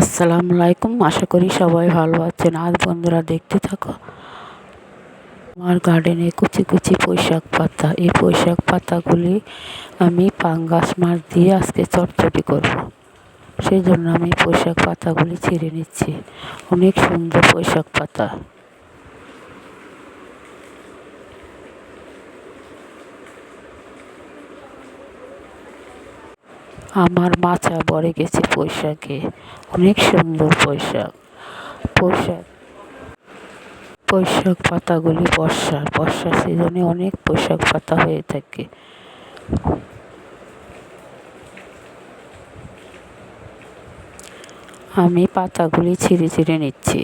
আসসালামু আলাইকুম। আশা করি সবাই ভালো আছেন। আজ বন্ধুরা দেখতে থাকো, আমার গার্ডেনে কুচি কুচি পোশাক পাতা। এই পোশাক পাতাগুলি আমি পাঙ্গাস মাছ দিয়ে আজকে চটচটি করব। সেই জন্য আমি পোশাক পাতাগুলি ছিঁড়ে নিচ্ছি। অনেক সুন্দর পোশাক পাতা। আমার মাচা ভরে গেছে পোশাকে। অনেক সুন্দর পোশাক। পোশাক। পোশাক পাতাগুলি বর্ষার বর্ষার সিজনে অনেক পোশাক পাতা হয়ে থাকে। আমি পাতাগুলি ছিঁড়ে ছিঁড়ে নিচ্ছি।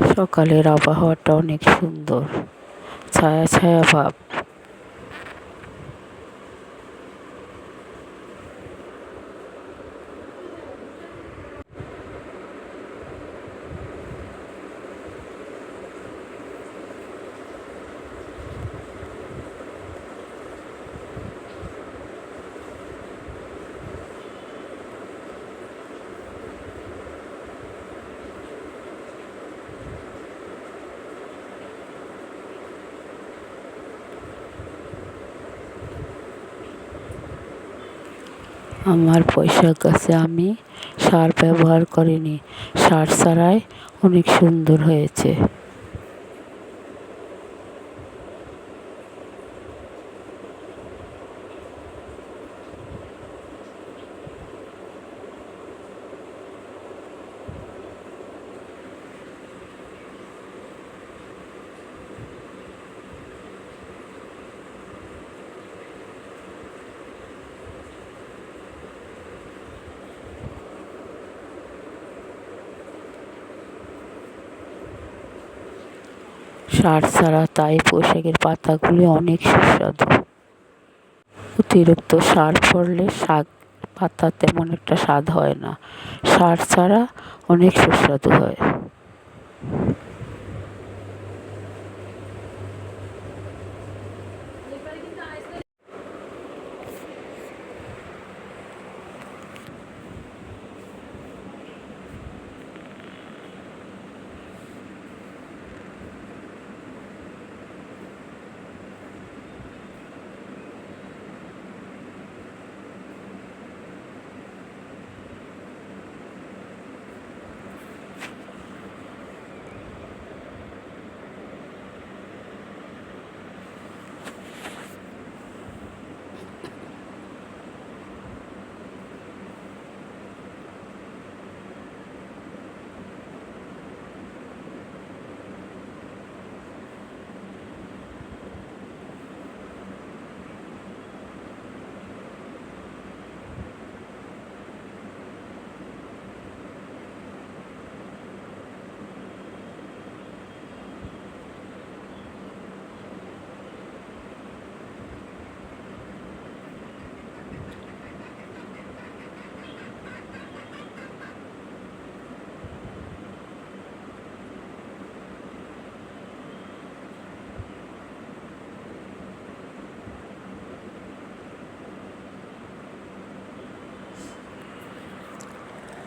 সকালের আবহাওয়াটা অনেক সুন্দর। ছায়া ছায়া ভাব। আমার পয়সা গাছে আমি সার ব্যবহার করিনি। সার ছাড়াই অনেক সুন্দর হয়েছে। সার ছাড়া তাই পোশাকের পাতাগুলি অনেক সুস্বাদু। অতিরিক্ত সার পড়লে শাক পাতা তেমন একটা স্বাদ হয় না। সার ছাড়া অনেক সুস্বাদু হয়।